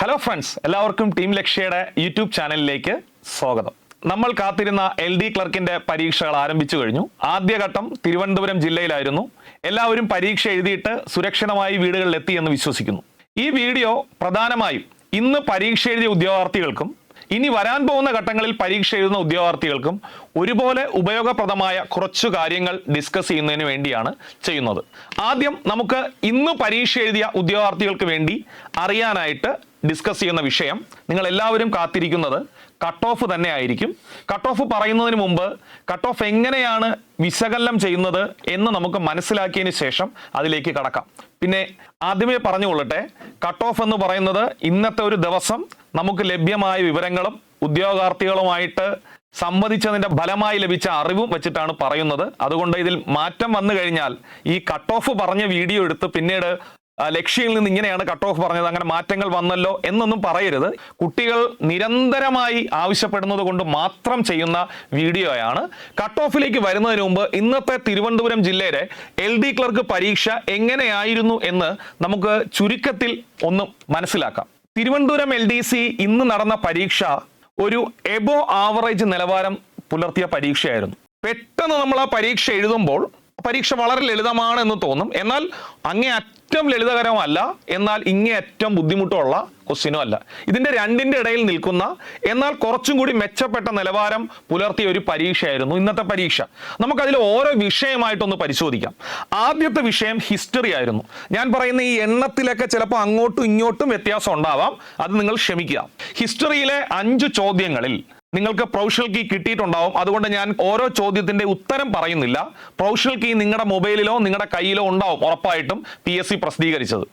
Hello friends എല്ലാവർക്കും team ലക്ഷ്യയുടെ YouTube ചാനലിലേക്ക് സ്വാഗതം. നമ്മൾ കാത്തിരുന്ന എൽ ഡി ക്ലർക്കിന്റെ പരീക്ഷകൾ ആരംഭിച്ചു കഴിഞ്ഞു. ആദ്യഘട്ടം തിരുവനന്തപുരം ജില്ലയിലായിരുന്നു. എല്ലാവരും പരീക്ഷ എഴുതിയിട്ട് സുരക്ഷിതമായി വീടുകളിൽ എത്തി എന്ന് വിശ്വസിക്കുന്നു. ഈ വീഡിയോ പ്രധാനമായും ഇന്ന് പരീക്ഷ എഴുതിയ ഉദ്യോഗാർത്ഥികൾക്കും ഇനി വരാൻ പോകുന്ന ഘട്ടങ്ങളിൽ പരീക്ഷ എഴുതുന്ന ഉദ്യോഗാർത്ഥികൾക്കും ഒരുപോലെ ഉപയോഗപ്രദമായ കുറച്ചു കാര്യങ്ങൾ ഡിസ്കസ് ചെയ്യുന്നതിന് വേണ്ടിയാണ് ചെയ്യുന്നത്. ആദ്യം നമുക്ക് ഇന്ന് പരീക്ഷ എഴുതിയ ഉദ്യോഗാർത്ഥികൾക്ക് വേണ്ടി അറിയാനായിട്ട് ഡിസ്കസ് ചെയ്യുന്ന വിഷയം. നിങ്ങൾ എല്ലാവരും കാത്തിരിക്കുന്നത് കട്ട് ഓഫ് തന്നെ ആയിരിക്കും കട്ട് ഓഫ് പറയുന്നതിന് മുമ്പ് കട്ട് ഓഫ് എങ്ങനെയാണ് വിശകലനം ചെയ്യുന്നത് എന്ന് നമുക്ക് മനസ്സിലാക്കിയതിന് ശേഷം അതിലേക്ക് കടക്കാം. പിന്നെ ആദ്യമേ പറഞ്ഞുകൊള്ളട്ടെ കട്ട് ഓഫ് എന്ന് പറയുന്നത് ഇന്നത്തെ ഒരു ദിവസം നമുക്ക് ലഭ്യമായ വിവരങ്ങളും ഉദ്യോഗാർത്ഥികളുമായിട്ട് സംവദിച്ചതിന്റെ ഫലമായി ലഭിച്ച അറിവും വെച്ചിട്ടാണ് പറയുന്നത്. അതുകൊണ്ട് ഇതിൽ മാറ്റം വന്നു കഴിഞ്ഞാൽ ഈ കട്ട് ഓഫ് പറഞ്ഞ വീഡിയോ എടുത്ത് പിന്നീട് ലക്ഷ്യയിൽ നിന്ന് ഇങ്ങനെയാണ് കട്ട് ഓഫ് പറഞ്ഞത്. അങ്ങനെ മാറ്റങ്ങൾ വന്നല്ലോ എന്നൊന്നും പറയരുത്. കുട്ടികൾ നിരന്തരമായി ആവശ്യപ്പെടുന്നത് കൊണ്ട് മാത്രം ചെയ്യുന്ന വീഡിയോയാണ്. കട്ട് ഓഫിലേക്ക് വരുന്നതിന് മുമ്പ് ഇന്നത്തെ തിരുവനന്തപുരം ജില്ലയിലെ എൽ ഡി ക്ലർക്ക് പരീക്ഷ എങ്ങനെയായിരുന്നു എന്ന് നമുക്ക് ചുരുക്കത്തിൽ ഒന്ന് മനസ്സിലാക്കാം. തിരുവനന്തപുരം എൽ ഡി സി ഇന്ന് നടന്ന പരീക്ഷ ഒരു എബോ ആവറേജ് നിലവാരം പുലർത്തിയ പരീക്ഷയായിരുന്നു. പെട്ടെന്ന് നമ്മൾ ആ പരീക്ഷ എഴുതുമ്പോൾ പരീക്ഷ വളരെ ലളിതമാണ് എന്ന് തോന്നും. എന്നാൽ അങ്ങേ അറ്റം ലളിതകരമല്ല എന്നാൽ ഇങ്ങേ ഏറ്റവും ബുദ്ധിമുട്ടുള്ള ക്വസ്റ്റിനും അല്ല. ഇതിന്റെ രണ്ടിന്റെ ഇടയിൽ നിൽക്കുന്ന എന്നാൽ കുറച്ചും കൂടി മെച്ചപ്പെട്ട നിലവാരം പുലർത്തിയ ഒരു പരീക്ഷയായിരുന്നു ഇന്നത്തെ പരീക്ഷ. നമുക്കതിൽ ഓരോ വിഷയമായിട്ടൊന്ന് പരിശോധിക്കാം. ആദ്യത്തെ വിഷയം ഹിസ്റ്ററി ആയിരുന്നു. ഞാൻ പറയുന്ന ഈ എണ്ണത്തിലൊക്കെ ചിലപ്പോൾ അങ്ങോട്ടും ഇങ്ങോട്ടും വ്യത്യാസം ഉണ്ടാവാം. അത് നിങ്ങൾ ക്ഷമിക്കുക. ഹിസ്റ്ററിയിലെ അഞ്ച് ചോദ്യങ്ങളിൽ നിങ്ങൾക്ക് പ്രൊഫഷണൽ കീ കിട്ടിയിട്ടുണ്ടാവും. അതുകൊണ്ട് ഞാൻ ഓരോ ചോദ്യത്തിന്റെ ഉത്തരം പറയുന്നില്ല. പ്രൊഫഷണൽ കീ നിങ്ങളുടെ മൊബൈലിലോ നിങ്ങളുടെ കയ്യിലോ ഉണ്ടാവും ഉറപ്പായിട്ടും. പി എസ് സി പ്രസിദ്ധീകരിച്ചത്.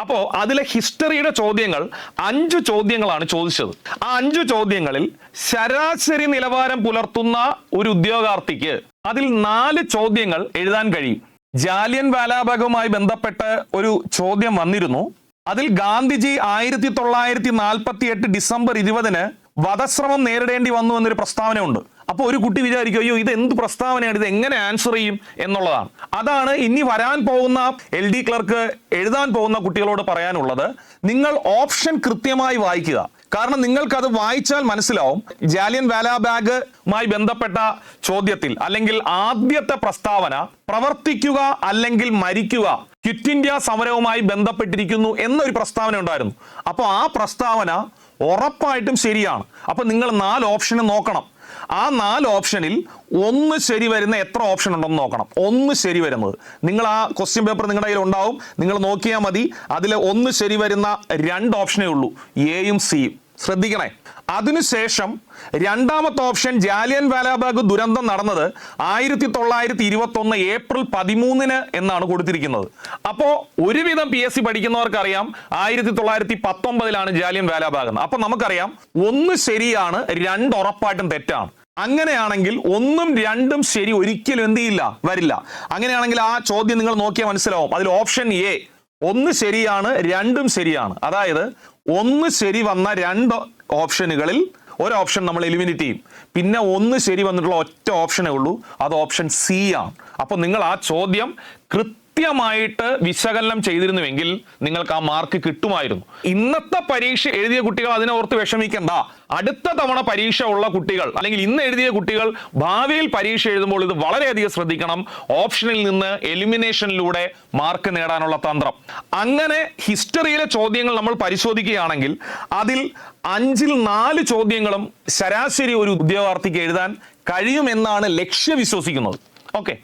അപ്പോൾ അതിലെ ഹിസ്റ്ററിയുടെ ചോദ്യങ്ങൾ അഞ്ച് ചോദ്യങ്ങളാണ് ചോദിച്ചത്. ആ അഞ്ച് ചോദ്യങ്ങളിൽ ശരാശരി നിലവാരം പുലർത്തുന്ന ഒരു ഉദ്യോഗാർത്ഥിക്ക് അതിൽ നാല് ചോദ്യങ്ങൾ എഴുതാൻ കഴിയും. ജാലിയൻ വാലാബാഗുമായി ബന്ധപ്പെട്ട് ഒരു ചോദ്യം വന്നിരുന്നു. അതിൽ ഗാന്ധിജി ആയിരത്തി തൊള്ളായിരത്തി നാൽപ്പത്തി എട്ട് ഡിസംബർ ഇരുപതിന് വധശ്രമം നേരിടേണ്ടി വന്നു എന്നൊരു പ്രസ്താവനയുണ്ട്. അപ്പോൾ ഒരു കുട്ടി വിചാരിക്കും അയ്യോ ഇത് എന്ത് പ്രസ്താവനയാണ്? ഇത് എങ്ങനെ ആൻസർ ചെയ്യും? എന്നുള്ളതാണ്. അതാണ് ഇനി വരാൻ പോകുന്ന എൽ ഡി ക്ലർക്ക് എഴുതാൻ പോകുന്ന കുട്ടികളോട് പറയാനുള്ളത്. നിങ്ങൾ ഓപ്ഷൻ കൃത്യമായി വായിക്കുക. കാരണം നിങ്ങൾക്കത് വായിച്ചാൽ മനസ്സിലാവും. ജാലിയൻ വാലാബാഗുമായി ബന്ധപ്പെട്ട ചോദ്യത്തിൽ അല്ലെങ്കിൽ ആദ്യത്തെ പ്രസ്താവന പ്രവർത്തിക്കുക അല്ലെങ്കിൽ മരിക്കുക ക്വിറ്റ് ഇന്ത്യ സമരവുമായി ബന്ധപ്പെട്ടിരിക്കുന്നു എന്നൊരു പ്രസ്താവന ഉണ്ടായിരുന്നു. അപ്പോൾ ആ പ്രസ്താവന ഉറപ്പായിട്ടും ശരിയാണ്. അപ്പോൾ നിങ്ങൾ നാല് ഓപ്ഷന് നോക്കണം. ആ നാല് ഓപ്ഷനിൽ ഒന്ന് ശരി വരുന്ന എത്ര ഓപ്ഷൻ ഉണ്ടെന്ന് നോക്കണം. ഒന്ന് ശരി വരുന്നത്. നിങ്ങൾ ആ ക്വസ്റ്റ്യൻ പേപ്പർ നിങ്ങളുടെ കയ്യിൽ ഉണ്ടാവും. നിങ്ങൾ നോക്കിയാൽ മതി. അതിൽ ഒന്ന് ശരി വരുന്ന രണ്ട് ഓപ്ഷനേ ഉള്ളൂ. എയും സിയും ശ്രദ്ധിക്കണേ. അതിനുശേഷം രണ്ടാമത്തെ ഓപ്ഷൻ ജാലിയൻ വാലാബാഗ് ദുരന്തം നടന്നത് ആയിരത്തി തൊള്ളായിരത്തി ഇരുപത്തി ഒന്ന് ഏപ്രിൽ പതിമൂന്നിന് എന്നാണ് കൊടുത്തിരിക്കുന്നത്. അപ്പോൾ ഒരുവിധം പി എസ് സി പഠിക്കുന്നവർക്കറിയാം ആയിരത്തി തൊള്ളായിരത്തി പത്തൊമ്പതിലാണ് ജാലിയൻ വാലാബാഗ് എന്ന്. അപ്പൊ നമുക്കറിയാം ഒന്ന് ശരിയാണ് രണ്ട് ഉറപ്പായിട്ടും തെറ്റാണ്. അങ്ങനെയാണെങ്കിൽ ഒന്നും രണ്ടും ശരി ഒരിക്കലും എന്ത് ചെയ്യില്ല വരില്ല. അങ്ങനെയാണെങ്കിൽ ആ ചോദ്യം നിങ്ങൾ നോക്കിയാൽ മനസ്സിലാവും. അതിൽ ഓപ്ഷൻ എ ഒന്ന് ശരിയാണ് രണ്ടും ശരിയാണ്. അതായത് ഒന്ന് ശരി വന്ന രണ്ട് ഓപ്ഷനുകളിൽ ഒരു ഓപ്ഷൻ നമ്മൾ എലിമിനേറ്റ് ചെയ്യും. പിന്നെ ഒന്ന് ശരി വന്നിട്ടുള്ള ഒറ്റ ഓപ്ഷനേ ഉള്ളൂ. അത് ഓപ്ഷൻ സി ആണ്. അപ്പോൾ നിങ്ങൾ ആ ചോദ്യം കൃത്യമായിട്ട് വിശകലനം ചെയ്തിരുന്നുവെങ്കിൽ നിങ്ങൾക്ക് ആ മാർക്ക് കിട്ടുമായിരുന്നു. ഇന്നത്തെ പരീക്ഷ എഴുതിയ കുട്ടികൾ അതിനെ ഓർത്ത് വിഷമിക്കണ്ട. അടുത്ത തവണ പരീക്ഷ ഉള്ള കുട്ടികൾ അല്ലെങ്കിൽ ഇന്ന് എഴുതിയ കുട്ടികൾ ഭാവിയിൽ പരീക്ഷ എഴുതുമ്പോൾ ഇത് വളരെയധികം ശ്രദ്ധിക്കണം. ഓപ്ഷനിൽ നിന്ന് എലിമിനേഷനിലൂടെ മാർക്ക് നേടാനുള്ള തന്ത്രം. അങ്ങനെ ഹിസ്റ്ററിയിലെ ചോദ്യങ്ങൾ നമ്മൾ പരിശോധിക്കുകയാണെങ്കിൽ അതിൽ അഞ്ചിൽ നാല് ചോദ്യങ്ങളും ശരാശരി ഒരു ഉദ്യോഗാർത്ഥിക്ക് എഴുതാൻ കഴിയുമെന്നാണ് ലക്ഷ്യ വിശ്വസിക്കുന്നത്. ഓക്കെ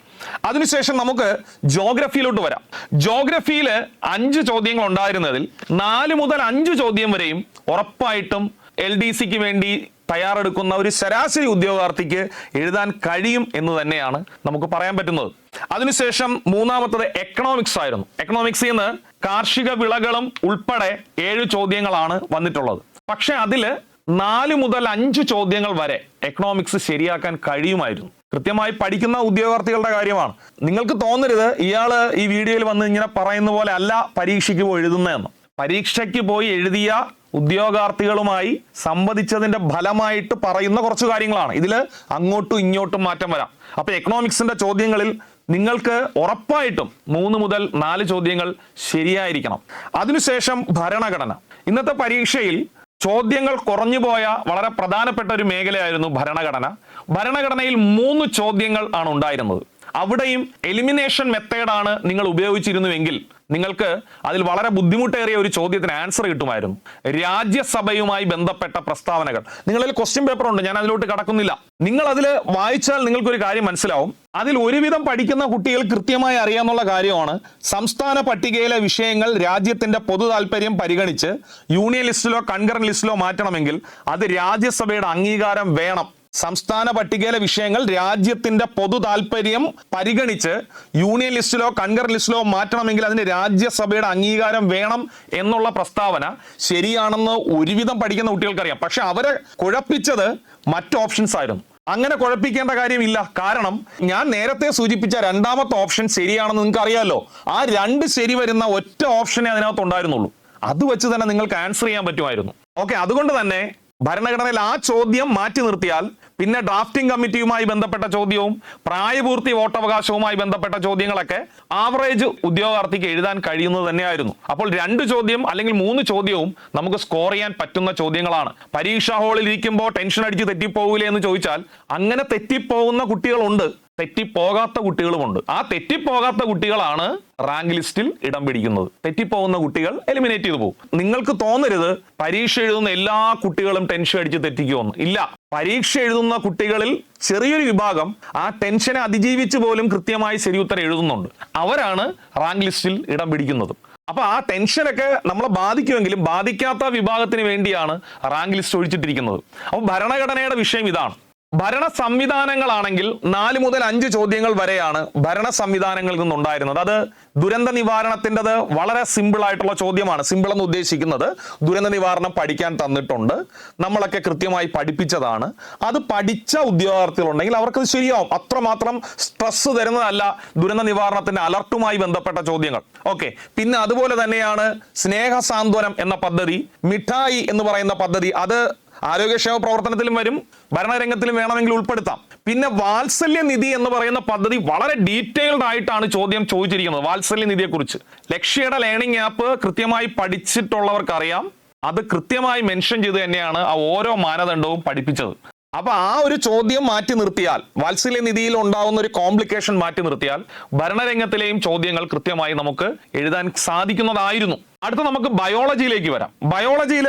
അതിനുശേഷം നമുക്ക് ജോഗ്രഫിയിലോട്ട് വരാം. ജോഗ്രഫിയിൽ അഞ്ച് ചോദ്യങ്ങൾ ഉണ്ടായിരുന്നതിൽ നാല് മുതൽ അഞ്ച് ചോദ്യം വരെയും ഉറപ്പായിട്ടും എൽ ഡി സിക്ക് വേണ്ടി തയ്യാറെടുക്കുന്ന ഒരു ശരാശരി ഉദ്യോഗാർത്ഥിക്ക് എഴുതാൻ കഴിയും എന്ന് തന്നെയാണ് നമുക്ക് പറയാൻ പറ്റുന്നത്. അതിനുശേഷം മൂന്നാമത്തത് എക്കണോമിക്സ് ആയിരുന്നു. എക്കണോമിക്സിൽ നിന്ന് കാർഷിക വിളകളും ഉൾപ്പെടെ ഏഴ് ചോദ്യങ്ങളാണ് വന്നിട്ടുള്ളത്. പക്ഷെ അതിൽ നാല് മുതൽ അഞ്ച് ചോദ്യങ്ങൾ വരെ എക്കണോമിക്സ് ശരിയാക്കാൻ കഴിയുമായിരുന്നു. കൃത്യമായി പഠിക്കുന്ന ഉദ്യോഗാർത്ഥികളുടെ കാര്യമാണ്. നിങ്ങൾക്ക് തോന്നരുത് ഇയാൾ ഈ വീഡിയോയിൽ വന്ന് ഇങ്ങനെ പറയുന്ന പോലെ അല്ല പരീക്ഷയ്ക്ക് പോയി എഴുതുന്നതെന്ന്. പരീക്ഷയ്ക്ക് പോയി എഴുതിയ ഉദ്യോഗാർത്ഥികളുമായി സംവദിച്ചതിന്റെ ഫലമായിട്ട് പറയുന്ന കുറച്ച് കാര്യങ്ങളാണ്. ഇതിൽ അങ്ങോട്ടും ഇങ്ങോട്ടും മാറ്റം വരാം. അപ്പൊ എക്കണോമിക്സിന്റെ ചോദ്യങ്ങളിൽ നിങ്ങൾക്ക് ഉറപ്പായിട്ടും മൂന്ന് മുതൽ നാല് ചോദ്യങ്ങൾ ശരിയായിരിക്കണം. അതിനുശേഷം ഭരണഘടന. ഇന്നത്തെ പരീക്ഷയിൽ ചോദ്യങ്ങൾ കുറഞ്ഞുപോയ വളരെ പ്രധാനപ്പെട്ട ഒരു മേഖലയായിരുന്നു ഭരണഘടന. ഭരണഘടനയിൽ മൂന്ന് ചോദ്യങ്ങൾ ആണ് ഉണ്ടായിരുന്നത്. അവിടെയും എലിമിനേഷൻ മെത്തേഡാണ് നിങ്ങൾ ഉപയോഗിച്ചിരുന്നുവെങ്കിൽ നിങ്ങൾക്ക് അതിൽ വളരെ ബുദ്ധിമുട്ടേറിയ ഒരു ചോദ്യത്തിന് ആൻസർ കിട്ടുമായിരുന്നു. രാജ്യസഭയുമായി ബന്ധപ്പെട്ട പ്രസ്താവനകൾ. നിങ്ങളിൽ ക്വസ്റ്റ്യൻ പേപ്പർ ഉണ്ട് ഞാൻ അതിലോട്ട് കടക്കുന്നില്ല. നിങ്ങൾ അതിൽ വായിച്ചാൽ നിങ്ങൾക്കൊരു കാര്യം മനസ്സിലാവും. അതിൽ ഒരുവിധം പഠിക്കുന്ന കുട്ടികൾ കൃത്യമായി അറിയാമെന്നുള്ള കാര്യമാണ്. സംസ്ഥാന പട്ടികയിലെ വിഷയങ്ങൾ രാജ്യത്തിന്റെ പൊതു താല്പര്യം പരിഗണിച്ച് യൂണിയൻ ലിസ്റ്റിലോ കൺകറൻ ലിസ്റ്റിലോ മാറ്റണമെങ്കിൽ അത് രാജ്യസഭയുടെ അംഗീകാരം വേണം. സംസ്ഥാന പട്ടികയിലെ വിഷയങ്ങൾ രാജ്യത്തിന്റെ പൊതു താല്പര്യം പരിഗണിച്ച് യൂണിയൻ ലിസ്റ്റിലോ കൺകർ ലിസ്റ്റിലോ മാറ്റണമെങ്കിൽ അതിന് രാജ്യസഭയുടെ അംഗീകാരം വേണം എന്നുള്ള പ്രസ്താവന ശരിയാണെന്ന് ഒരുവിധം പഠിക്കുന്ന കുട്ടികൾക്കറിയാം. പക്ഷെ അവരെ കുഴപ്പിച്ചത് മറ്റ് ഓപ്ഷൻസ് ആയിരുന്നു. അങ്ങനെ കുഴപ്പിക്കേണ്ട കാര്യമില്ല. കാരണം ഞാൻ നേരത്തെ സൂചിപ്പിച്ച രണ്ടാമത്തെ ഓപ്ഷൻ ശരിയാണെന്ന് നിങ്ങൾക്ക് അറിയാലോ ആ രണ്ട് ശരി വരുന്ന ഒറ്റ ഓപ്ഷനെ അതിനകത്ത് ഉണ്ടായിരുന്നുള്ളൂ. അത് വെച്ച് തന്നെ നിങ്ങൾക്ക് ആൻസർ ചെയ്യാൻ പറ്റുമായിരുന്നു. ഓക്കെ അതുകൊണ്ട് തന്നെ ഭരണഘടനയിൽ ആ ചോദ്യം മാറ്റി നിർത്തിയാൽ പിന്നെ ഡ്രാഫ്റ്റിംഗ് കമ്മിറ്റിയുമായി ബന്ധപ്പെട്ട ചോദ്യവും പ്രായപൂർത്തി വോട്ടവകാശവുമായി ബന്ധപ്പെട്ട ചോദ്യങ്ങളൊക്കെ ആവറേജ് ഉദ്യോഗാർത്ഥിക്ക് എഴുതാൻ കഴിയുന്നത് തന്നെയായിരുന്നു. അപ്പോൾ രണ്ട് ചോദ്യം അല്ലെങ്കിൽ മൂന്ന് ചോദ്യവും നമുക്ക് സ്കോർ ചെയ്യാൻ പറ്റുന്ന ചോദ്യങ്ങളാണ്. പരീക്ഷാ ഹാളിൽ ഇരിക്കുമ്പോൾ ടെൻഷൻ അടിച്ച് തെറ്റിപ്പോകില്ലേ എന്ന് ചോദിച്ചാൽ അങ്ങനെ തെറ്റിപ്പോകുന്ന കുട്ടികളുണ്ട്. തെറ്റിപ്പോകാത്ത കുട്ടികളുമുണ്ട്. ആ തെറ്റിപ്പോകാത്ത കുട്ടികളാണ് റാങ്ക് ലിസ്റ്റിൽ ഇടം പിടിക്കുന്നത്. തെറ്റിപ്പോകുന്ന കുട്ടികൾ എലിമിനേറ്റ് ചെയ്തു പോകും. നിങ്ങൾക്ക് തോന്നരുത് പരീക്ഷ എഴുതുന്ന എല്ലാ കുട്ടികളും ടെൻഷൻ അടിച്ച് തെറ്റിക്കുമെന്ന്. ഇല്ല. പരീക്ഷ എഴുതുന്ന കുട്ടികളിൽ ചെറിയൊരു വിഭാഗം ആ ടെൻഷനെ അതിജീവിച്ച് പോലും കൃത്യമായി ശരി ഉത്തരം എഴുതുന്നുണ്ട്. അവരാണ് റാങ്ക് ലിസ്റ്റിൽ ഇടം പിടിക്കുന്നത്. അപ്പൊ ആ ടെൻഷനൊക്കെ നമ്മളെ ബാധിക്കുമെങ്കിലും ബാധിക്കാത്ത വിഭാഗത്തിന് വേണ്ടിയാണ് റാങ്ക് ലിസ്റ്റ് ഒഴിച്ചിട്ടിരിക്കുന്നത്. അപ്പോൾ ഭരണഘടനയുടെ വിഷയം ഇതാണ്. ഭരണ സംവിധാനങ്ങളാണെങ്കിൽ നാല് മുതൽ അഞ്ച് ചോദ്യങ്ങൾ വരെയാണ് ഭരണ സംവിധാനങ്ങളിൽ നിന്നുണ്ടായിരുന്നത്. അത് ദുരന്ത നിവാരണത്തിന്റെത് വളരെ സിമ്പിൾ ആയിട്ടുള്ള ചോദ്യമാണ്. സിമ്പിൾ എന്ന് ഉദ്ദേശിക്കുന്നത് ദുരന്ത നിവാരണം പഠിക്കാൻ തന്നിട്ടുണ്ട്. നമ്മളൊക്കെ കൃത്യമായി പഠിപ്പിച്ചതാണ്. അത് പഠിച്ച ഉദ്യോഗാർത്ഥികളുണ്ടെങ്കിൽ അവർക്കത് ശരിയാവും. അത്രമാത്രം സ്ട്രെസ് തരുന്നതല്ല ദുരന്ത നിവാരണത്തിന്റെ അലർട്ടുമായി ബന്ധപ്പെട്ട ചോദ്യങ്ങൾ. ഓക്കെ പിന്നെ അതുപോലെ തന്നെയാണ് സ്നേഹ സാന്ത്വനം എന്ന പദ്ധതി മിഠായി എന്ന് പറയുന്ന പദ്ധതി. അത് ആരോഗ്യക്ഷേമ പ്രവർത്തനത്തിലും വരും ഭരണരംഗത്തിലും വേണമെങ്കിൽ ഉൾപ്പെടുത്താം. പിന്നെ വാത്സല്യ നിധി എന്ന് പറയുന്ന പദ്ധതി വളരെ ഡീറ്റെയിൽഡ് ആയിട്ടാണ് ചോദ്യം ചോദിച്ചിരിക്കുന്നത് വാത്സല്യ നിധിയെ കുറിച്ച് ലക്ഷ്യയുടെ ലേണിംഗ് ആപ്പ് കൃത്യമായി പഠിച്ചിട്ടുള്ളവർക്കറിയാം. അത് കൃത്യമായി മെൻഷൻ ചെയ്ത് തന്നെയാണ് ആ ഓരോ മാനദണ്ഡവും പഠിപ്പിച്ചത്. അപ്പൊ ആ ഒരു ചോദ്യം മാറ്റി നിർത്തിയാൽ വാത്സല്യ നിധിയിൽ ഉണ്ടാവുന്ന ഒരു കോംപ്ലിക്കേഷൻ മാറ്റി നിർത്തിയാൽ ഭരണരംഗത്തിലെയും ചോദ്യങ്ങൾ കൃത്യമായി നമുക്ക് എഴുതാൻ സാധിക്കുന്നതായിരുന്നു. അടുത്ത നമുക്ക് ബയോളജിയിലേക്ക് വരാം. ബയോളജിയിൽ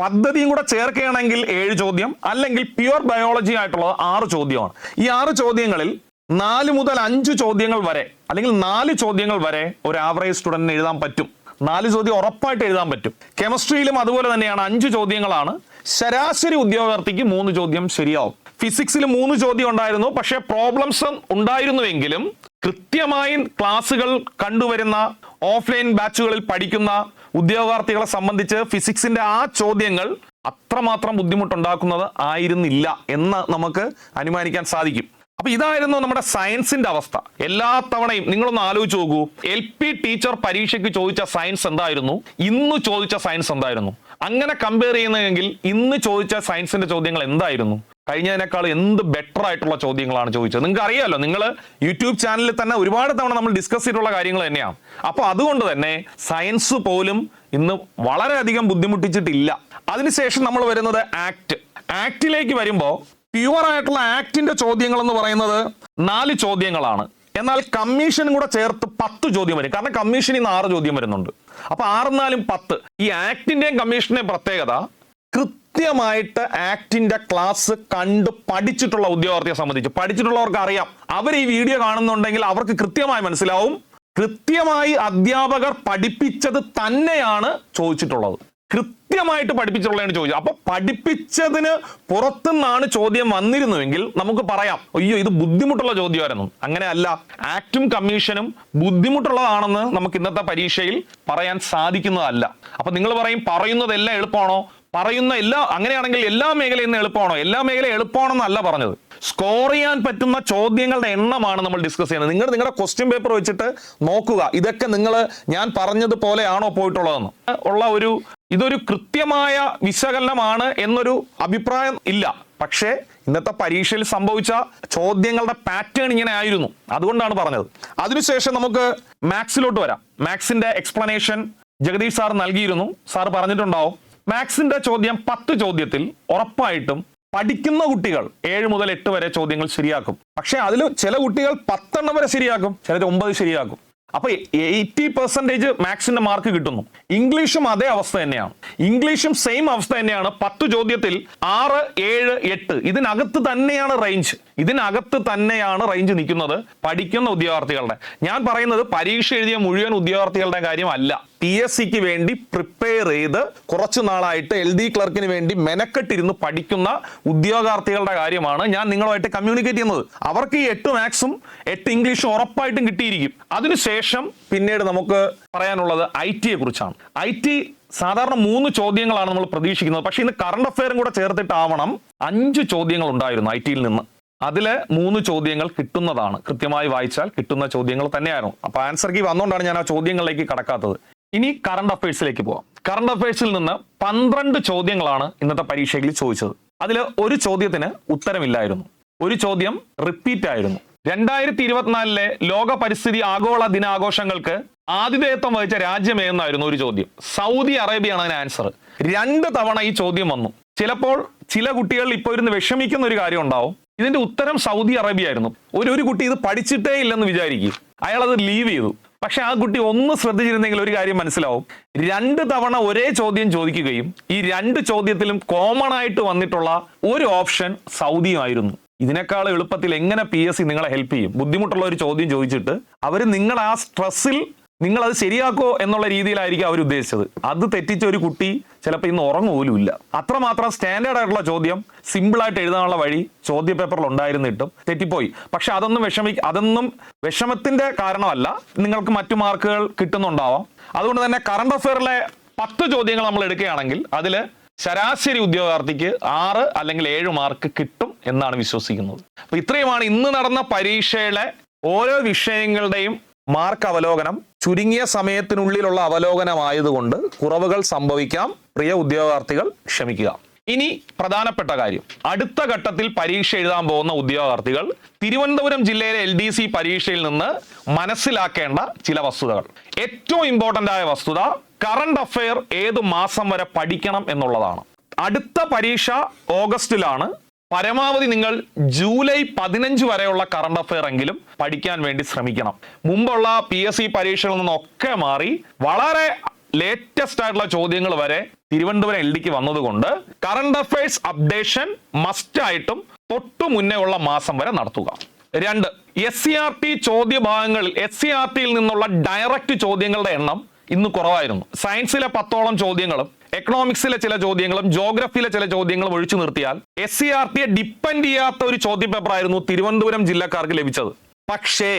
പദ്ധതിയും കൂടെ ചേർക്കുകയാണെങ്കിൽ ഏഴ് ചോദ്യം അല്ലെങ്കിൽ പ്യുവർ ബയോളജി ആയിട്ടുള്ളത് ആറ് ചോദ്യമാണ്. ഈ ആറ് ചോദ്യങ്ങളിൽ നാല് മുതൽ അഞ്ച് ചോദ്യങ്ങൾ വരെ അല്ലെങ്കിൽ നാല് ചോദ്യങ്ങൾ വരെ ഒരു ആവറേജ് സ്റ്റുഡന്റിന് എഴുതാൻ പറ്റും. നാല് ചോദ്യം ഉറപ്പായിട്ട് എഴുതാൻ പറ്റും. കെമിസ്ട്രിയിലും അതുപോലെ തന്നെയാണ് അഞ്ച് ചോദ്യങ്ങളാണ്. ശരാശരി ഉദ്യോഗാർത്ഥിക്ക് മൂന്ന് ചോദ്യം ശരിയാവും. ഫിസിക്സിൽ മൂന്ന് ചോദ്യം ഉണ്ടായിരുന്നു പക്ഷേ പ്രോബ്ലംസ് ഉണ്ടായിരുന്നുവെങ്കിലും കൃത്യമായി ക്ലാസ്സുകൾ കണ്ടുവരുന്ന ഓഫ്ലൈൻ ബാച്ചുകളിൽ പഠിക്കുന്ന ഉദ്യോഗാർത്ഥികളെ സംബന്ധിച്ച് ഫിസിക്സിന്റെ ആ ചോദ്യങ്ങൾ അത്രമാത്രം ബുദ്ധിമുട്ടുണ്ടാക്കുന്നത് ആയിരുന്നില്ല എന്ന് നമുക്ക് അനുമാനിക്കാൻ സാധിക്കും. അപ്പൊ ഇതായിരുന്നു നമ്മുടെ സയൻസിന്റെ അവസ്ഥ. എല്ലാ തവണയും നിങ്ങളൊന്ന് ആലോചിച്ച് നോക്കൂ. എൽ പി ടീച്ചർ പരീക്ഷയ്ക്ക് ചോദിച്ച സയൻസ് എന്തായിരുന്നു? ഇന്ന് ചോദിച്ച സയൻസ് എന്തായിരുന്നു? അങ്ങനെ കമ്പയർ ചെയ്യുന്നതെങ്കിൽ ഇന്ന് ചോദിച്ച സയൻസിന്റെ ചോദ്യങ്ങൾ എന്തായിരുന്നു? കഴിഞ്ഞതിനേക്കാൾ എന്ത് ബെറ്റർ ആയിട്ടുള്ള ചോദ്യങ്ങളാണ് ചോദിച്ചത്. നിങ്ങൾക്ക് അറിയാമല്ലോ നിങ്ങൾ യൂട്യൂബ് ചാനലിൽ തന്നെ ഒരുപാട് തവണ നമ്മൾ ഡിസ്കസ് ചെയ്തിട്ടുള്ള കാര്യങ്ങൾ തന്നെയാണ്. അപ്പോൾ അതുകൊണ്ട് തന്നെ സയൻസ് പോലും ഇന്ന് വളരെയധികം ബുദ്ധിമുട്ടിച്ചിട്ടില്ല. അതിനുശേഷം നമ്മൾ വരുന്നത് ആക്ട് ആക്ടിലേക്ക് വരുമ്പോൾ പ്യുവർ ആയിട്ടുള്ള ആക്ടിന്റെ ചോദ്യങ്ങൾ എന്ന് പറയുന്നത് നാല് ചോദ്യങ്ങളാണ്. എന്നാൽ കമ്മീഷൻ കൂടെ ചേർത്ത് പത്ത് ചോദ്യം വരും. കാരണം കമ്മീഷൻ ഇന്ന് ആറ് ചോദ്യം വരുന്നുണ്ട്. അപ്പൊ ആറ് നാലും പത്ത്. ഈ ആക്ടിന്റെയും കമ്മീഷന്റെയും പ്രത്യേകത കൃത്യമായിട്ട് ആക്ടിന്റെ ക്ലാസ് കണ്ട് പഠിച്ചിട്ടുള്ള ഉദ്യോഗാർത്ഥിയെ സംബന്ധിച്ച് പഠിച്ചിട്ടുള്ളവർക്ക് അറിയാം. അവർ ഈ വീഡിയോ കാണുന്നുണ്ടെങ്കിൽ അവർക്ക് കൃത്യമായി മനസ്സിലാവും. കൃത്യമായി അധ്യാപകർ പഠിപ്പിച്ചത് തന്നെയാണ് ചോദിച്ചിട്ടുള്ളത്. കൃത്യമായിട്ട് പഠിപ്പിച്ചിട്ടുള്ളതാണ് ചോദിച്ചത്. അപ്പൊ പഠിപ്പിച്ചതിന് പുറത്തുനിന്നാണ് ചോദ്യം വന്നിരുന്നുവെങ്കിൽ നമുക്ക് പറയാം അയ്യോ ഇത് ബുദ്ധിമുട്ടുള്ള ചോദ്യമായിരുന്നു. അങ്ങനെയല്ല ആക്ടും കമ്മീഷനും ബുദ്ധിമുട്ടുള്ളതാണെന്ന് നമുക്ക് ഇന്നത്തെ പരീക്ഷയിൽ പറയാൻ സാധിക്കുന്നതല്ല. അപ്പൊ നിങ്ങൾ പറയും പറയുന്നതെല്ലാം എളുപ്പമാണോ? പറയുന്ന എല്ലാ അങ്ങനെയാണെങ്കിൽ എല്ലാ മേഖലയിൽ നിന്ന് എളുപ്പമാണോ? എല്ലാ മേഖലയും എളുപ്പമാണെന്നല്ല പറഞ്ഞത്. സ്കോർ ചെയ്യാൻ പറ്റുന്ന ചോദ്യങ്ങളുടെ എണ്ണമാണ് നമ്മൾ ഡിസ്കസ് ചെയ്യുന്നത്. നിങ്ങൾ നിങ്ങളുടെ ക്വസ്റ്റ്യൻ പേപ്പർ വെച്ചിട്ട് നോക്കുക. ഇതൊക്കെ നിങ്ങൾ ഞാൻ പറഞ്ഞതുപോലെയാണോ പോയിട്ടുള്ളതെന്ന്. ഉള്ള ഒരു ഇതൊരു കൃത്യമായ വിശകലനമാണ് എന്നൊരു അഭിപ്രായം ഇല്ല. പക്ഷേ ഇന്നത്തെ പരീക്ഷയിൽ സംഭവിച്ച ചോദ്യങ്ങളുടെ പാറ്റേൺ ഇങ്ങനെ ആയിരുന്നു. അതുകൊണ്ടാണ് പറഞ്ഞത്. അതിനുശേഷം നമുക്ക് മാത്സിലോട്ട് വരാം. മാത്സിന്റെ എക്സ്പ്ലനേഷൻ ജഗദീഷ് സാർ നൽകിയിരുന്നു. സാർ പറഞ്ഞിട്ടുണ്ടാവും. മാത്സിന്റെ ചോദ്യം പത്ത് ചോദ്യത്തിൽ ഉറപ്പായിട്ടും പഠിക്കുന്ന കുട്ടികൾ ഏഴ് മുതൽ എട്ട് വരെ ചോദ്യങ്ങൾ ശരിയാക്കും. പക്ഷെ അതിൽ ചില കുട്ടികൾ പത്തെണ്ണം വരെ ശരിയാക്കും ചിലത് ഒമ്പത് ശരിയാക്കും. അപ്പൊ എയ്റ്റി പെർസെന്റേജ് മാത്സിന്റെ മാർക്ക് കിട്ടുന്നു. ഇംഗ്ലീഷും അതേ അവസ്ഥ തന്നെയാണ്. ഇംഗ്ലീഷും സെയിം അവസ്ഥ തന്നെയാണ്. പത്ത് ചോദ്യത്തിൽ ആറ് ഏഴ് എട്ട് ഇതിനകത്ത് തന്നെയാണ് റേഞ്ച്. ഇതിനകത്ത് തന്നെയാണ് റേഞ്ച് നിൽക്കുന്നത് പഠിക്കുന്ന ഉദ്യോഗാർത്ഥികളുടെ. ഞാൻ പറയുന്നത് പരീക്ഷ എഴുതിയ മുഴുവൻ ഉദ്യോഗാർത്ഥികളുടെ കാര്യമല്ല. പി എസ് സിക്ക് വേണ്ടി പ്രിപ്പയർ ചെയ്ത് കുറച്ചു നാളായിട്ട് എൽ ഡി ക്ലർക്കിന് വേണ്ടി മെനക്കെട്ടിരുന്ന് പഠിക്കുന്ന ഉദ്യോഗാർത്ഥികളുടെ കാര്യമാണ് ഞാൻ നിങ്ങളുമായിട്ട് കമ്മ്യൂണിക്കേറ്റ് ചെയ്യുന്നത്. അവർക്ക് ഈ എട്ട് മാത്സും എട്ട് ഇംഗ്ലീഷും ഉറപ്പായിട്ടും കിട്ടിയിരിക്കും. അതിനുശേഷം പിന്നീട് നമുക്ക് പറയാനുള്ളത് ഐ ടിയെ കുറിച്ചാണ്. ഐ ടി സാധാരണ മൂന്ന് ചോദ്യങ്ങളാണ് നമ്മൾ പ്രതീക്ഷിക്കുന്നത്. പക്ഷേ ഇന്ന് കറണ്ട് അഫയറും കൂടെ ചേർത്തിട്ടാവണം. അഞ്ച് ചോദ്യങ്ങൾ ഉണ്ടായിരുന്നു ഐ ടിയിൽ നിന്ന്. അതിൽ മൂന്ന് ചോദ്യങ്ങൾ കിട്ടുന്നതാണ്. കൃത്യമായി വായിച്ചാൽ കിട്ടുന്ന ചോദ്യങ്ങൾ തന്നെയായിരുന്നു. അപ്പോൾ ആൻസർ കീ വന്നുകൊണ്ടാണ് ഞാൻ ആ ചോദ്യങ്ങളിലേക്ക് കടക്കാത്തത്. ഇനി കറണ്ട് അഫയേഴ്സിലേക്ക് പോവാം. കറണ്ട് അഫയേഴ്സിൽ നിന്ന് പന്ത്രണ്ട് ചോദ്യങ്ങളാണ് ഇന്നത്തെ പരീക്ഷയിൽ ചോദിച്ചത്. അതിൽ ഒരു ചോദ്യത്തിന് ഉത്തരമില്ലായിരുന്നു. ഒരു ചോദ്യം റിപ്പീറ്റ് ആയിരുന്നു. രണ്ടായിരത്തി ഇരുപത്തിനാലിലെ ലോക പരിസ്ഥിതി ആഗോള ദിനാഘോഷങ്ങൾക്ക് ആതിഥേയത്വം വഹിച്ച രാജ്യം ഏതെന്നായിരുന്നു ഒരു ചോദ്യം. സൗദി അറേബ്യയാണ് അതിന് ആൻസർ രണ്ട് തവണ ഈ ചോദ്യം വന്നു. ചിലപ്പോൾ ചില കുട്ടികൾ ഇപ്പോൾ ഇരുന്ന് വിഷമിക്കുന്ന ഒരു കാര്യം ഉണ്ടാവും. ഇതിന്റെ ഉത്തരം സൗദി അറേബ്യ ആയിരുന്നു. ഒരു ഒരു കുട്ടി ഇത് പഠിച്ചിട്ടേ ഇല്ലെന്ന് വിചാരിക്കും. അയാൾ അത് ലീവ് ചെയ്തു. പക്ഷെ ആ കുട്ടി ഒന്ന് ശ്രദ്ധിച്ചിരുന്നെങ്കിൽ ഒരു കാര്യം മനസ്സിലാവും. രണ്ട് തവണ ഒരേ ചോദ്യം ചോദിക്കുകയും ഈ രണ്ട് ചോദ്യത്തിലും കോമൺ ആയിട്ട് വന്നിട്ടുള്ള ഒരു ഓപ്ഷൻ സൗദിയുമായിരുന്നു ഇതിനേക്കാൾ എളുപ്പത്തിൽ എങ്ങനെ പി എസ് സി നിങ്ങളെ ഹെൽപ്പ് ചെയ്യും? ബുദ്ധിമുട്ടുള്ള ഒരു ചോദ്യം ചോദിച്ചിട്ട് അവർ നിങ്ങൾ ആ സ്ട്രെസ്സിൽ നിങ്ങൾ അത് ശരിയാക്കോ എന്നുള്ള രീതിയിലായിരിക്കും അവർ ഉദ്ദേശിച്ചത്. അത് തെറ്റിച്ച ഒരു കുട്ടി ചിലപ്പോൾ ഇന്ന് ഉറങ്ങുപോലും ഇല്ല. അത്രമാത്രം സ്റ്റാൻഡേർഡ് ആയിട്ടുള്ള ചോദ്യം സിമ്പിളായിട്ട് എഴുതാനുള്ള വഴി ചോദ്യ പേപ്പറിൽ ഉണ്ടായിരുന്നിട്ടും തെറ്റിപ്പോയി. പക്ഷെ അതൊന്നും വിഷമി അതൊന്നും വിഷമത്തിന്റെ കാരണമല്ല. നിങ്ങൾക്ക് മറ്റു മാർക്കുകൾ കിട്ടുന്നുണ്ടാവാം. അതുകൊണ്ട് തന്നെ കറണ്ട് അഫെയറിലെ പത്ത് ചോദ്യങ്ങൾ നമ്മൾ എടുക്കുകയാണെങ്കിൽ അതിൽ ശരാശരി ഉദ്യോഗാർത്ഥിക്ക് ആറ് അല്ലെങ്കിൽ ഏഴ് മാർക്ക് കിട്ടും എന്നാണ് വിശ്വസിക്കുന്നത്. അപ്പൊ ഇത്രയുമാണ് ഇന്ന് നടന്ന പരീക്ഷയിലെ ഓരോ വിഷയങ്ങളുടെയും മാർക്ക് അവലോകനം. ചുരുങ്ങിയ സമയത്തിനുള്ളിലുള്ള അവലോകനമായതുകൊണ്ട് കുറവുകൾ സംഭവിക്കാം. പ്രിയ ഉദ്യോഗാർത്ഥികൾ ക്ഷമിക്കുക. ഇനി പ്രധാനപ്പെട്ട കാര്യം. അടുത്ത ഘട്ടത്തിൽ പരീക്ഷ എഴുതാൻ പോകുന്ന ഉദ്യോഗാർത്ഥികൾ തിരുവനന്തപുരം ജില്ലയിലെ എൽ ഡി സി പരീക്ഷയിൽ നിന്ന് മനസ്സിലാക്കേണ്ട ചില വസ്തുതകൾ. ഏറ്റവും ഇമ്പോർട്ടന്റ് ആയ വസ്തുത കറണ്ട് അഫയർ ഏത് മാസം വരെ പഠിക്കണം എന്നുള്ളതാണ്. അടുത്ത പരീക്ഷ ഓഗസ്റ്റിലാണ്. പരമാവധി നിങ്ങൾ ജൂലൈ പതിനഞ്ച് വരെയുള്ള കറണ്ട് അഫയർ എങ്കിലും പഠിക്കാൻ വേണ്ടി ശ്രമിക്കണം. മുമ്പുള്ള പി എസ് സി പരീക്ഷകളിൽ നിന്നൊക്കെ മാറി വളരെ ലേറ്റസ്റ്റ് ആയിട്ടുള്ള ചോദ്യങ്ങൾ വരെ തിരുവനന്തപുരം എൽ ഡിക്ക് വന്നതുകൊണ്ട് കറണ്ട് അഫയേഴ്സ് അപ്ഡേഷൻ മസ്റ്റ് ആയിട്ടും തൊട്ടു മുന്നേ ഉള്ള മാസം വരെ നടത്തുക. രണ്ട് എസ് സി ആർ ടി ചോദ്യ ഭാഗങ്ങളിൽ എസ് സി ആർ ടിയിൽ നിന്നുള്ള ഡയറക്റ്റ് ചോദ്യങ്ങളുടെ എണ്ണം ഇന്ന് കുറവായിരുന്നു. സയൻസിലെ പത്തോളം ചോദ്യങ്ങളും എക്കണോമിക്സിലെ ചില ചോദ്യങ്ങളും ജോഗ്രഫിയിലെ ചില ചോദ്യങ്ങളും ഒഴിച്ചു നിർത്തിയാൽ എസ് സി ആർ ടിയെ ഡിപ്പെൻഡ് ചെയ്യാത്ത ഒരു ചോദ്യ പേപ്പർ ആയിരുന്നു തിരുവനന്തപുരം ജില്ലക്കാർക്ക് ലഭിച്ചത്. പക്ഷേ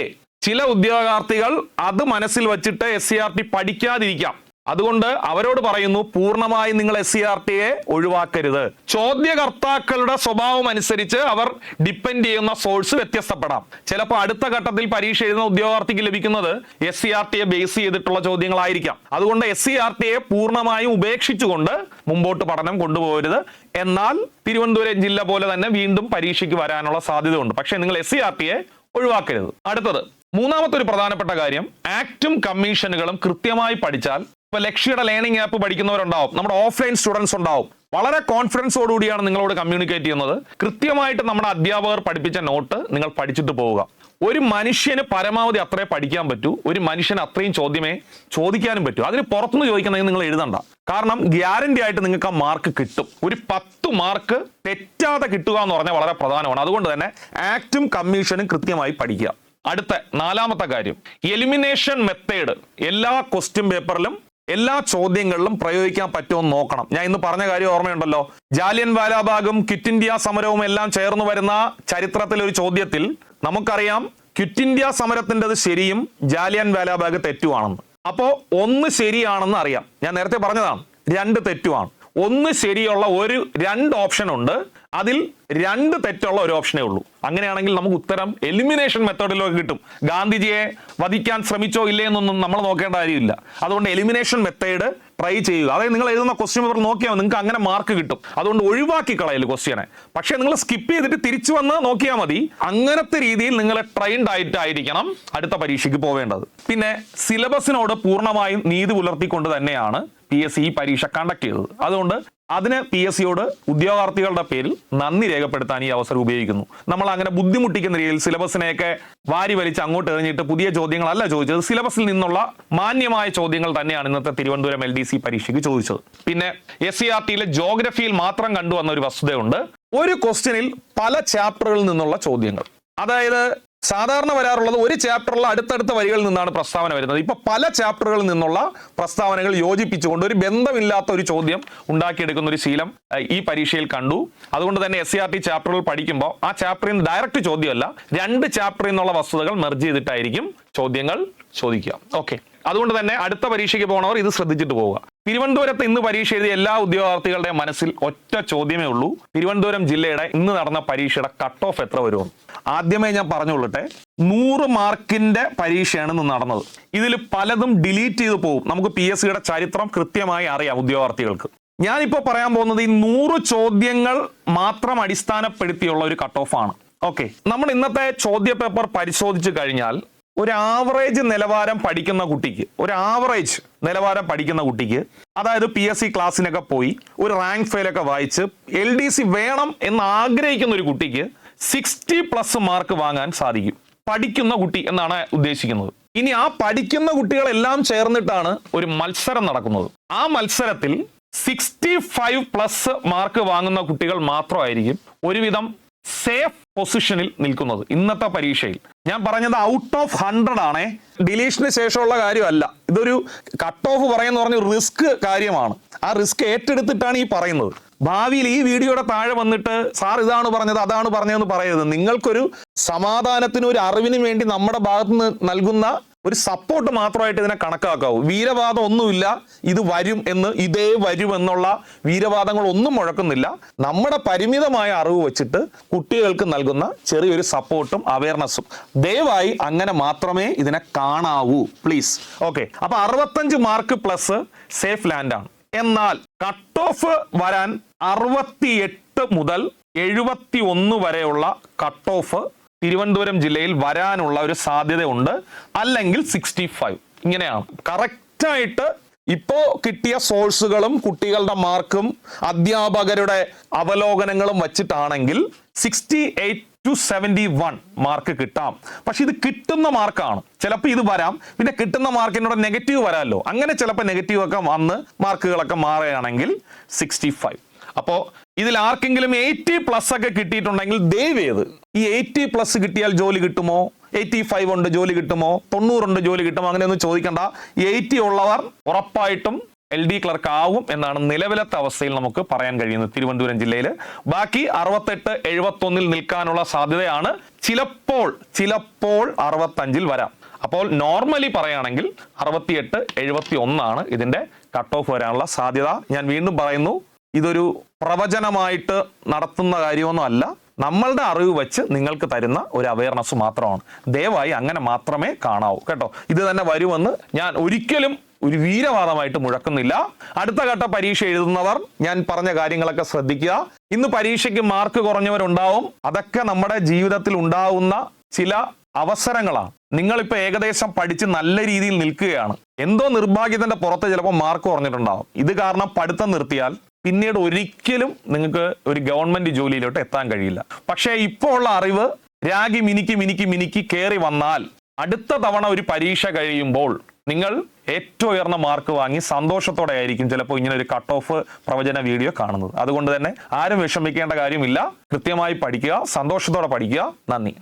ചില ഉദ്യോഗാർത്ഥികൾ അത് മനസ്സിൽ വച്ചിട്ട് എസ് സി ആർ ടി പഠിക്കാതിരിക്കാം. അതുകൊണ്ട് അവരോട് പറയുന്നു പൂർണമായും നിങ്ങൾ എസ് സി ആർ ടിയെ ഒഴിവാക്കരുത്. ചോദ്യകർത്താക്കളുടെ സ്വഭാവം അനുസരിച്ച് അവർ ഡിപ്പെൻഡ് ചെയ്യുന്ന സോഴ്സ് വ്യത്യസ്തപ്പെടാം. ചിലപ്പോൾ അടുത്ത ഘട്ടത്തിൽ പരീക്ഷ എഴുതുന്ന ഉദ്യോഗാർത്ഥിക്ക് ലഭിക്കുന്നത് എസ് സി ആർ ടിയെ ബേസ് ചെയ്തിട്ടുള്ള ചോദ്യങ്ങളായിരിക്കാം. അതുകൊണ്ട് എസ് സി ആർ ടിയെ പൂർണമായും ഉപേക്ഷിച്ചുകൊണ്ട് മുമ്പോട്ട് പഠനം കൊണ്ടുപോകരുത്. എന്നാൽ തിരുവനന്തപുരം ജില്ല പോലെ തന്നെ വീണ്ടും പരീക്ഷയ്ക്ക് വരാനുള്ള സാധ്യതയുണ്ട്. പക്ഷേ നിങ്ങൾ എസ് സി ആർ ടിയെ ഒഴിവാക്കരുത്. അടുത്തത് മൂന്നാമത്തെ ഒരു പ്രധാനപ്പെട്ട കാര്യം ആക്റ്റും കമ്മീഷനുകളും കൃത്യമായി പഠിച്ചാൽ ഇപ്പൊ ലക്ഷ്യയുടെ ലേണിംഗ് ആപ്പ് പഠിക്കുന്നവരുണ്ടാവും. നമ്മുടെ ഓഫ്ലൈൻ സ്റ്റുഡൻസ് ഉണ്ടാവും. വളരെ കോൺഫിഡൻസോടുകൂടിയാണ് നിങ്ങളോട് കമ്മ്യൂണിക്കേറ്റ് ചെയ്യുന്നത്. കൃത്യമായിട്ട് നമ്മുടെ അധ്യാപകർ പഠിപ്പിച്ച നോട്ട് നിങ്ങൾ പഠിച്ചിട്ട് പോവുക. ഒരു മനുഷ്യന് പരമാവധി അത്രേ പഠിക്കാൻ പറ്റൂ. ഒരു മനുഷ്യന് അത്രയും ചോദ്യമേ ചോദിക്കാനും പറ്റൂ. അതിന് പുറത്തുനിന്ന് ചോദിക്കണമെങ്കിൽ നിങ്ങൾ എഴുതണ്ട. കാരണം ഗ്യാരണ്ടി ആയിട്ട് നിങ്ങൾക്ക് ആ മാർക്ക് കിട്ടും. ഒരു പത്ത് മാർക്ക് തെറ്റാതെ കിട്ടുക എന്ന് പറഞ്ഞാൽ വളരെ പ്രധാനമാണ്. അതുകൊണ്ട് തന്നെ ആക്റ്റും കമ്മീഷനും കൃത്യമായി പഠിക്കുക. അടുത്ത നാലാമത്തെ കാര്യം. എലിമിനേഷൻ മെത്തേഡ് എല്ലാ ക്വസ്റ്റ്യൻ പേപ്പറിലും എല്ലാ ചോദ്യങ്ങളിലും പ്രയോഗിക്കാൻ പറ്റുമെന്ന് നോക്കണം. ഞാൻ ഇന്ന് പറഞ്ഞ കാര്യം ഓർമ്മയുണ്ടല്ലോ. ജാലിയൻ വാലാബാഗും ക്വിറ്റ് ഇന്ത്യ സമരവും എല്ലാം ചേർന്ന് വരുന്ന ചരിത്രത്തിലെ ഒരു ചോദ്യത്തിൽ നമുക്കറിയാം ക്വിറ്റ് ഇന്ത്യ സമരത്തിന്റെത് ശരിയും ജാലിയൻ വാലാബാഗ് തെറ്റുമാണെന്ന് അപ്പോൾ ഒന്ന് ശരിയാണെന്ന് അറിയാം. ഞാൻ നേരത്തെ പറഞ്ഞതാണ് രണ്ട് തെറ്റുമാണ് ഒന്ന് ശരിയുള്ള ഒരു രണ്ട് ഓപ്ഷൻ ഉണ്ട്. അതിൽ രണ്ട് തെറ്റുള്ള ഒരു ഓപ്ഷനേ ഉള്ളൂ. അങ്ങനെയാണെങ്കിൽ നമുക്ക് ഉത്തരം എലിമിനേഷൻ മെത്തേഡിലൊക്കെ കിട്ടും. ഗാന്ധിജിയെ വധിക്കാൻ ശ്രമിച്ചോ ഇല്ലേ എന്നൊന്നും നമ്മൾ നോക്കേണ്ട കാര്യമില്ല. അതുകൊണ്ട് എലിമിനേഷൻ മെത്തേഡ് ട്രൈ ചെയ്യുക. അതായത് നിങ്ങൾ എഴുതുന്ന ക്വസ്റ്റ്യൻ പേപ്പർ നോക്കിയാൽ നിങ്ങൾക്ക് അങ്ങനെ മാർക്ക് കിട്ടും. അതുകൊണ്ട് ഒഴിവാക്കി കളയൽ ക്വസ്റ്റ്യനെ പക്ഷേ നിങ്ങൾ സ്കിപ്പ് ചെയ്തിട്ട് തിരിച്ചു വന്ന് നോക്കിയാൽ മതി. അങ്ങനത്തെ രീതിയിൽ നിങ്ങൾ ട്രെയിൻഡ് ആയിട്ടായിരിക്കണം അടുത്ത പരീക്ഷയ്ക്ക് പോവേണ്ടത്. പിന്നെ സിലബസിനോട് പൂർണമായും നീതി പുലർത്തിക്കൊണ്ട് തന്നെയാണ് പി എസ് സി പരീക്ഷ കണ്ടക്ട് ചെയ്തത്. അതുകൊണ്ട് അതിന് പി എസ് സിയോട് ഉദ്യോഗാർത്ഥികളുടെ പേരിൽ നന്ദി രേഖപ്പെടുത്താൻ ഈ അവസരം ഉപയോഗിക്കുന്നു. നമ്മൾ അങ്ങനെ ബുദ്ധിമുട്ടിക്കുന്ന രീതിയിൽ സിലബസിനെയൊക്കെ വാരി വലിച്ച് അങ്ങോട്ട് എറിഞ്ഞിട്ട് പുതിയ ചോദ്യങ്ങളല്ല ചോദിച്ചത്. സിലബസിൽ നിന്നുള്ള മാന്യമായ ചോദ്യങ്ങൾ തന്നെയാണ് ഇന്നത്തെ തിരുവനന്തപുരം എൽ ഡി സി പരീക്ഷയ്ക്ക് ചോദിച്ചത്. പിന്നെ എസ് സി ആർ ടിയിലെ ജോഗ്രഫിയിൽ മാത്രം കണ്ടുവന്ന ഒരു വസ്തുതയുണ്ട്. ഒരു ക്വസ്റ്റ്യനിൽ പല ചാപ്റ്ററുകളിൽ നിന്നുള്ള ചോദ്യങ്ങൾ. അതായത് സാധാരണ വരാറുള്ളത് ഒരു ചാപ്റ്ററിൽ അടുത്തടുത്ത വരികളിൽ നിന്നാണ് പ്രസ്താവന വരുന്നത്. ഇപ്പൊ പല ചാപ്റ്ററുകളിൽ നിന്നുള്ള പ്രസ്താവനകൾ യോജിപ്പിച്ചുകൊണ്ട് ഒരു ബന്ധമില്ലാത്ത ഒരു ചോദ്യം ഉണ്ടാക്കിയെടുക്കുന്ന ഒരു ശീലം ഈ പരീക്ഷയിൽ കണ്ടു. അതുകൊണ്ട് തന്നെ എസ് സി ആർ ടി ചാപ്റ്ററുകൾ പഠിക്കുമ്പോൾ ആ ചാപ്റ്ററിൽ നിന്ന് ഡയറക്റ്റ് ചോദ്യമല്ല രണ്ട് ചാപ്റ്ററിൽ നിന്നുള്ള വസ്തുതകൾ മെർജ് ചെയ്തിട്ടായിരിക്കും ചോദ്യങ്ങൾ ചോദിക്കുക. ഓക്കെ അതുകൊണ്ട് തന്നെ അടുത്ത പരീക്ഷയ്ക്ക് പോകണവർ ഇത് ശ്രദ്ധിച്ചിട്ട് പോവുക. തിരുവനന്തപുരത്ത് ഇന്ന് പരീക്ഷ എഴുതിയ എല്ലാ ഉദ്യോഗാർത്ഥികളുടെ മനസ്സിൽ ഒറ്റ ചോദ്യമേ ഉള്ളൂ. തിരുവനന്തപുരം ജില്ലയുടെ ഇന്ന് നടന്ന പരീക്ഷയുടെ കട്ട് ഓഫ് എത്ര വരുമെന്ന്. ആദ്യമേ ഞാൻ പറഞ്ഞുകൊള്ളട്ടെ നൂറ് മാർക്കിന്റെ പരീക്ഷയാണ് ഇന്ന് നടന്നത്. ഇതിൽ പലതും ഡിലീറ്റ് ചെയ്തു പോകും. നമുക്ക് പി എസ് സിയുടെ ചരിത്രം കൃത്യമായി അറിയാം ഉദ്യോഗാർത്ഥികൾക്ക്. ഞാനിപ്പോൾ പറയാൻ പോകുന്നത് ഈ നൂറ് ചോദ്യങ്ങൾ മാത്രം അടിസ്ഥാനപ്പെടുത്തിയുള്ള ഒരു കട്ട് ഓഫ് ആണ്. ഓക്കെ നമ്മൾ ഇന്നത്തെ ചോദ്യ പേപ്പർ പരിശോധിച്ച് കഴിഞ്ഞാൽ ഒരു ആവറേജ് നിലവാരം പഠിക്കുന്ന കുട്ടിക്ക് ഒരു ആവറേജ് നിലവാരം പഠിക്കുന്ന കുട്ടിക്ക് അതായത് പി എസ് സി ക്ലാസ്സിനൊക്കെ പോയി ഒരു റാങ്ക് ഫെയിലൊക്കെ വായിച്ച് എൽ ഡി സി വേണം എന്ന് ആഗ്രഹിക്കുന്ന ഒരു കുട്ടിക്ക് സിക്സ്റ്റി പ്ലസ് മാർക്ക് വാങ്ങാൻ സാധിക്കും. പഠിക്കുന്ന കുട്ടി എന്നാണ് ഉദ്ദേശിക്കുന്നത്. ഇനി ആ പഠിക്കുന്ന കുട്ടികളെല്ലാം ചേർന്നിട്ടാണ് ഒരു മത്സരം നടക്കുന്നത്. ആ മത്സരത്തിൽ സിക്സ്റ്റി ഫൈവ് പ്ലസ് മാർക്ക് വാങ്ങുന്ന കുട്ടികൾ മാത്രമായിരിക്കും ഒരുവിധം സേഫ് പൊസിഷനിൽ നിൽക്കുന്നത് ഇന്നത്തെ പരീക്ഷയിൽ. ഞാൻ പറഞ്ഞത് ഔട്ട് ഓഫ് ഹൺഡ്രഡ് ആണേ. ഡിലീഷന് ശേഷമുള്ള കാര്യമല്ല. ഇതൊരു കട്ട് ഓഫ് പറയുന്ന പറഞ്ഞ റിസ്ക് കാര്യമാണ്. ആ റിസ്ക് ഏറ്റെടുത്തിട്ടാണ് ഈ പറയുന്നത്. ഭാവിയിൽ ഈ വീഡിയോയുടെ താഴെ വന്നിട്ട് സാർ ഇതാണ് പറഞ്ഞത് അതാണ് പറഞ്ഞതെന്ന് പറയരുത്. നിങ്ങൾക്കൊരു സമാധാനത്തിനും ഒരു അറിവിനും വേണ്ടി നമ്മുടെ ഭാഗത്തുനിന്ന് നൽകുന്ന ഒരു സപ്പോർട്ട് മാത്രമായിട്ട് ഇതിനെ കണക്കാക്കാവൂ. വീരവാദം ഒന്നുമില്ല ഇത് വരും എന്ന് ഇതേ വരും എന്നുള്ള വീരവാദങ്ങൾ ഒന്നും മുഴക്കുന്നില്ല. നമ്മുടെ പരിമിതമായ അറിവ് വെച്ചിട്ട് കുട്ടികൾക്ക് നൽകുന്ന ചെറിയൊരു സപ്പോർട്ടും അവയർനെസ്സും ദയവായി അങ്ങനെ മാത്രമേ ഇതിനെ കാണാവൂ പ്ലീസ് ഓക്കെ അപ്പൊ അറുപത്തഞ്ച് മാർക്ക് പ്ലസ് സേഫ് ലാൻഡ് ആണ്. എന്നാൽ കട്ട് ഓഫ് വരാൻ അറുപത്തിയെട്ട് മുതൽ എഴുപത്തി ഒന്ന് വരെയുള്ള കട്ട് ഓഫ് തിരുവനന്തപുരം ജില്ലയിൽ വരാനുള്ള ഒരു സാധ്യതയുണ്ട്. അല്ലെങ്കിൽ സിക്സ്റ്റി ഫൈവ് ഇങ്ങനെയാണ് കറക്റ്റായിട്ട് ഇപ്പോ കിട്ടിയ സോഴ്സുകളും കുട്ടികളുടെ മാർക്കും അധ്യാപകരുടെ അവലോകനങ്ങളും വച്ചിട്ടാണെങ്കിൽ sixty eight to seventy one mark കിട്ടാം. പക്ഷെ ഇത് കിട്ടുന്ന മാർക്കാണ് ചിലപ്പോൾ ഇത് വരാം. പിന്നെ കിട്ടുന്ന മാർക്കിനോട് നെഗറ്റീവ് വരാമല്ലോ അങ്ങനെ ചിലപ്പോൾ നെഗറ്റീവ് ഒക്കെ വന്ന് മാർക്കുകളൊക്കെ മാറുകയാണെങ്കിൽ സിക്സ്റ്റി ഫൈവ് അപ്പോൾ ഇതിൽ ആർക്കെങ്കിലും എയ്റ്റി പ്ലസ് ഒക്കെ കിട്ടിയിട്ടുണ്ടെങ്കിൽ ദയവേത് ഈ എയ്റ്റി പ്ലസ് കിട്ടിയാൽ ജോലി കിട്ടുമോ? എയ്റ്റി ഫൈവ് ഉണ്ട് ജോലി കിട്ടുമോ? തൊണ്ണൂറുണ്ട് ജോലി കിട്ടുമോ? അങ്ങനെയൊന്നും ചോദിക്കണ്ട. എയ്റ്റി ഉള്ളവർ ഉറപ്പായിട്ടും എൽ ഡി ക്ലർക്ക് ആവും എന്നാണ് നിലവിലത്തെ അവസ്ഥയിൽ നമുക്ക് പറയാൻ കഴിയുന്നത് തിരുവനന്തപുരം ജില്ലയിൽ. ബാക്കി അറുപത്തെട്ട് എഴുപത്തൊന്നിൽ നിൽക്കാനുള്ള സാധ്യതയാണ്. ചിലപ്പോൾ ചിലപ്പോൾ അറുപത്തഞ്ചിൽ വരാം. അപ്പോൾ നോർമലി പറയുകയാണെങ്കിൽ അറുപത്തിയെട്ട് എഴുപത്തി ഒന്നാണ് ഇതിന്റെ കട്ട് ഓഫ് വരാനുള്ള സാധ്യത. ഞാൻ വീണ്ടും പറയുന്നു ഇതൊരു പ്രവചനമായിട്ട് നടത്തുന്ന കാര്യമൊന്നും അല്ല നമ്മളുടെ അറിവ് വെച്ച് നിങ്ങൾക്ക് തരുന്ന ഒരു അവയർനെസ് മാത്രമാണ്. ദയവായി അങ്ങനെ മാത്രമേ കാണാവൂ. കേട്ടോ? ഇത് തന്നെ വരുമെന്ന് ഞാൻ ഒരിക്കലും ഒരു വീരവാദമായിട്ട് മുഴക്കുന്നില്ല. അടുത്ത ഘട്ട പരീക്ഷ എഴുതുന്നവർ ഞാൻ പറഞ്ഞ കാര്യങ്ങളൊക്കെ ശ്രദ്ധിക്കുക. ഇന്ന് പരീക്ഷയ്ക്ക് മാർക്ക് കുറഞ്ഞവരുണ്ടാവും. അതൊക്കെ നമ്മുടെ ജീവിതത്തിൽ ഉണ്ടാവുന്ന ചില അവസരങ്ങളാണ്. നിങ്ങളിപ്പോൾ ഏകദേശം പഠിച്ച് നല്ല രീതിയിൽ നിൽക്കുകയാണ്. എന്തോ നിർഭാഗ്യത്തിന്റെ പുറത്ത് ചിലപ്പോൾ മാർക്ക് കുറഞ്ഞിട്ടുണ്ടാവും. ഇത് കാരണം പഠിത്തം നിർത്തിയാൽ പിന്നീട് ഒരിക്കലും നിങ്ങൾക്ക് ഒരു ഗവൺമെന്റ് ജോലിയിലോട്ട് എത്താൻ കഴിയില്ല. പക്ഷേ ഇപ്പോൾ ഉള്ള അറിവ് രാഗി മിനിക്ക് മിനിക്ക് മിനിക്ക് കയറി വന്നാൽ അടുത്ത തവണ ഒരു പരീക്ഷ കഴിയുമ്പോൾ നിങ്ങൾ ഏറ്റവും ഉയർന്ന മാർക്ക് വാങ്ങി സന്തോഷത്തോടെ ആയിരിക്കും ചിലപ്പോൾ ഇങ്ങനെ ഒരു കട്ട് ഓഫ് പ്രവചന വീഡിയോ കാണുന്നത്. അതുകൊണ്ട് തന്നെ ആരും വിഷമിക്കേണ്ട കാര്യമില്ല. കൃത്യമായി പഠിക്കുക സന്തോഷത്തോടെ പഠിക്കുക. നന്ദി.